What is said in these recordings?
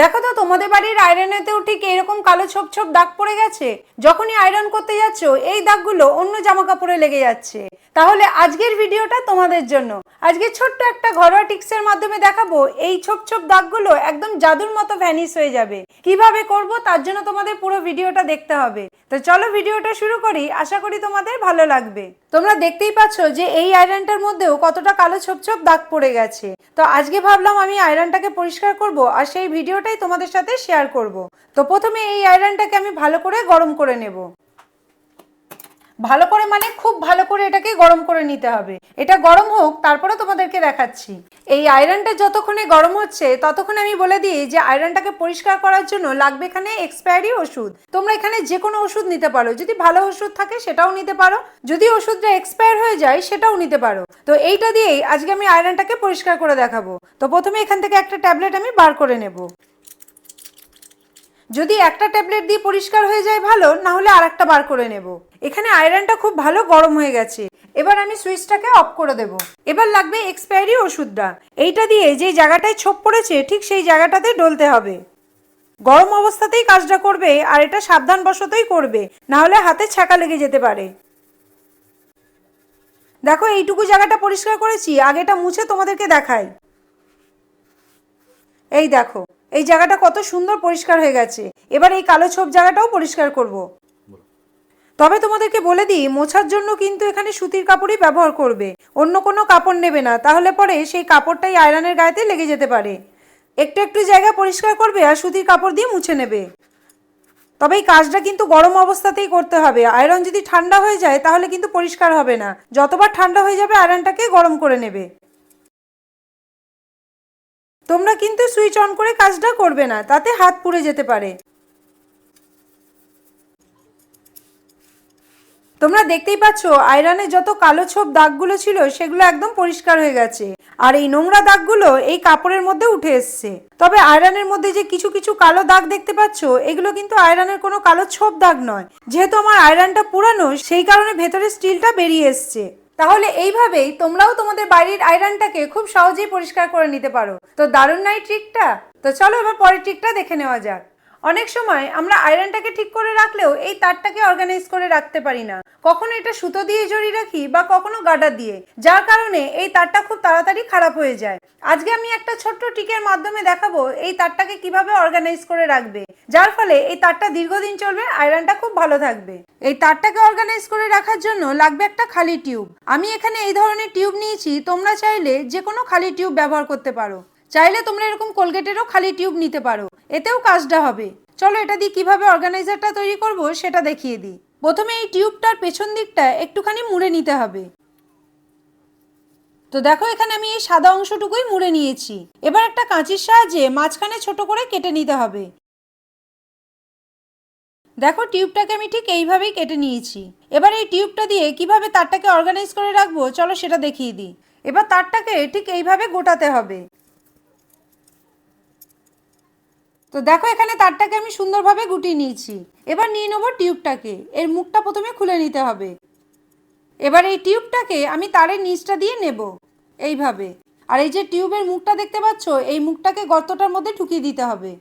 দেখো তো, তোমাদের বাড়ির আয়রনেতেও ঠিক এরকম কালো ছোপ ছোপ দাগ পড়ে গেছে? যখনই আয়রন করতে যাচ্ছ, এই দাগগুলো অন্য জামা কাপড়ে লেগে যাচ্ছে। তাহলে আজকের ভিডিওটা তোমাদের জন্য। আজকে ছোট্ট একটা ঘরোয়া টিক্সের মাধ্যমে দেখাবো, এই ছোপ ছোপ দাগগুলো একদম জাদুর মতো ভ্যানিশ হয়ে যাবে। কীভাবে করব তার জন্য তোমাদের পুরো ভিডিওটা দেখতে হবে। তো চলো ভিডিওটা শুরু করি, আশা করি তোমাদের ভালো লাগবে। তোমরা দেখতেই পাচ্ছ যে এই আয়রনটার মধ্যেও কতটা কালো ছোপ ছোপ দাগ পড়ে গেছে। তো আজকে ভাবলাম আমি আয়রনটাকে পরিষ্কার করব আর সেই ভিডিওটাই তোমাদের সাথে শেয়ার করব। তো প্রথমে এই আয়রনটাকে আমি ভালো করে গরম করে নেব। ভালো করে মানে খুব ভালো করে এটাকে গরম করে নিতে হবে। এটা গরম হোক, তারপরে তোমাদেরকে দেখাচ্ছি। এই আয়রনটা যতক্ষণে গরম হচ্ছে, ততক্ষণে আমি বলে দিই যে আয়রনটাকে পরিষ্কার করার জন্য লাগবে এখানে এক্সপায়ারি ওষুধ। তোমরা এখানে যে কোনো ওষুধ নিতে পারো। যদি ভালো ওষুধ থাকে, সেটাও নিতে পারো। যদি ওষুধটা এক্সপায়ার হয়ে যায়, সেটাও নিতে পারো। তো এইটা দিয়েই আজকে আমি আয়রনটাকে পরিষ্কার করে দেখাবো। তো প্রথমে এখান থেকে একটা ট্যাবলেট আমি বার করে নেব। যদি একটা ট্যাবলেট দিয়ে পরিষ্কার হয়ে যায় ভালো না হলে আর একটা বার করে নেব। এখানে আয়রনটা খুব ভালো গরম হয়ে গেছে। এবার আমি সুইচটাকে অফ করে দেব। এবার লাগবে এক্সপায়ারি ওষুধটা। এইটা দিয়ে যে জায়গাটায় ছোপ পড়েছে, ঠিক সেই জায়গাটাতে ডলতে হবে। গরম অবস্থাতেই কাজটা করবে, আর এটা সাবধান বশতই করবে না হলে হাতে ছ্যাঁকা লেগে যেতে পারে। দেখো, এইটুকু জায়গাটা পরিষ্কার করেছি, আগেটা মুছে তোমাদেরকে দেখাই। এই দেখো এই জায়গাটা কত সুন্দর পরিষ্কার হয়ে গেছে। এবার এই কালো ছোপ জায়গাটাও পরিষ্কার করব। তবে তোমাদেরকে বলে দিই, মোছার জন্য কিন্তু এখানে সুতির কাপড়ই ব্যবহার করবে। অন্য কোনো কাপড় নেবে না। তাহলে পরে সেই কাপড়টাই আয়রনের গায়েতে লেগে যেতে পারে। একটু একটু জায়গা পরিষ্কার করবে আর সুতির কাপড় দিয়ে মুছে নেবে। তবে এই কাজটা কিন্তু গরম অবস্থাতেই করতে হবে। আয়রন যদি ঠান্ডা হয়ে যায়, তাহলে কিন্তু পরিষ্কার হবে না। যতবার ঠান্ডা হয়ে যাবে, আয়রনটাকে গরম করে নেবে। তোমরা কিন্তু সুইচ অন করে কাজটা করবে না, তাতে হাত পুড়ে যেতে পারে। তোমরা দেখতেই পাচ্ছ, আয়রনে যত কালো ছোপ দাগগুলো ছিল, সেগুলো একদম পরিষ্কার হয়ে গেছে। আর এই নোংরা দাগগুলো এই কাপড়ের মধ্যে উঠে এসছে। তবে আয়রনের মধ্যে যে কিছু কিছু কালো দাগ দেখতে পাচ্ছ, এগুলো কিন্তু আয়রনের কোনো কালো ছোপ দাগ নয়। যেহেতু আমার আয়রনটা পুরানো, সেই কারণে ভেতরে স্টিলটা বেরিয়ে এসছে। তাহলে এইভাবেই তোমরাও তোমাদের বাড়ির আয়রনটাকে খুব সহজেই পরিষ্কার করে নিতে পারো। তো দারুণ নাই ট্রিকটা তো চলো এবার পরের ট্রিকটা দেখে নেওয়া যাক। অনেক সময় আমরা আয়রনটাকে ঠিক করে রাখলেও এই তারটাকে অর্গানাইজ করে রাখতে পারি না। কখনো এটা সুতো দিয়ে জড়িয়ে রাখি বা কখনো গাডার দিয়ে, যার কারণে এই তারটা খুব তাড়াতাড়ি খারাপ হয়ে যায়। আজকে আমি একটা ছোট্ট টিকের মাধ্যমে দেখাবো এই তারটাকে কীভাবে অর্গানাইজ করে রাখবে, যার ফলে এই তারটা দীর্ঘদিন চলবে, আয়রনটা খুব ভালো থাকবে। এই তারটাকে অর্গানাইজ করে রাখার জন্য লাগবে একটা খালি টিউব। আমি এখানে এই ধরনের টিউব নিয়েছি, তোমরা চাইলে যে কোনো খালি টিউব ব্যবহার করতে পারো। চাইলে তোমরা এরকম কোলগেটেরও খালি টিউব নিতে পারো। এতেও কাজটা হবে। চলো এটা দিয়ে কীভাবে অর্গানাইজারটা তৈরি করব সেটা দেখিয়ে দিই। প্রথমে এই টিউবটার পেছন দিকটা একটুখানি মুড়ে নিতে হবে। তো দেখো এখানে আমি এই সাদা অংশটুকুই মুড়ে নিয়েছি। এবার একটা কাঁচির সাহায্যে মাঝখানে ছোট করে কেটে নিতে হবে। দেখো, টিউবটাকে আমি ঠিক এইভাবেই কেটে নিয়েছি। এবার এই টিউবটা দিয়ে কীভাবে তারটাকে অর্গানাইজ করে রাখব, চলো সেটা দেখিয়ে দিই। এবার তারটাকে ঠিক এইভাবে গোটাতে হবে। তো দেখো, এখানে তারটাকে আমি সুন্দরভাবে গুটিয়ে নিয়েছি। এবার নিয়ে নেব টিউবটাকে। এর মুখটা প্রথমে খুলে নিতে হবে। এবার এই টিউবটাকে আমি তারের নিচটা দিয়ে নেব, এইভাবে। আর এই যে টিউবের মুখটা দেখতে পাচ্ছ, এই মুখটাকে গর্তটার মধ্যে ঢুকিয়ে দিতে হবে।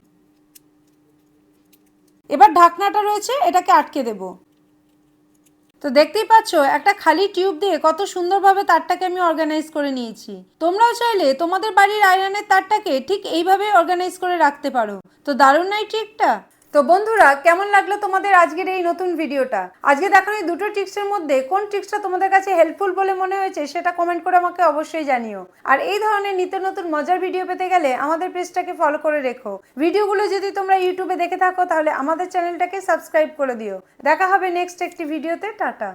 এবার ঢাকনাটা রয়েছে, এটাকে আটকে দেব। তো দেখতেই পাচ্ছ, একটা খালি টিউব দিয়ে কত সুন্দরভাবে তারটাকে আমি অর্গানাইজ করে নিয়েছি। তোমরাও চাইলে তোমাদের বাড়ির আয়রনের তারটাকে ঠিক এইভাবে অর্গানাইজ করে রাখতে পারো। তো দারুণ নাই ট্রিকটা তো বন্ধুরা, কেমন লাগল তোমাদের আজকের এই নতুন ভিডিওটা? আজকে দেখানো এই দুটো টিপসের মধ্যে কোন টিপসটা তোমাদের কাছে হেল্পফুল বলে মনে হয়েছে সেটা কমেন্ট করে আমাকে অবশ্যই জানিও। আর এই ধরনের নিত্য নতুন মজার ভিডিও পেতে গেলে আমাদের পেজটাকে ফলো করে রেখো। ভিডিওগুলো যদি তোমরা ইউটিউবে দেখে থাকো, তাহলে আমাদের চ্যানেলটাকে সাবস্ক্রাইব করে দিও। দেখা হবে নেক্সট একটি ভিডিওতে টাটা।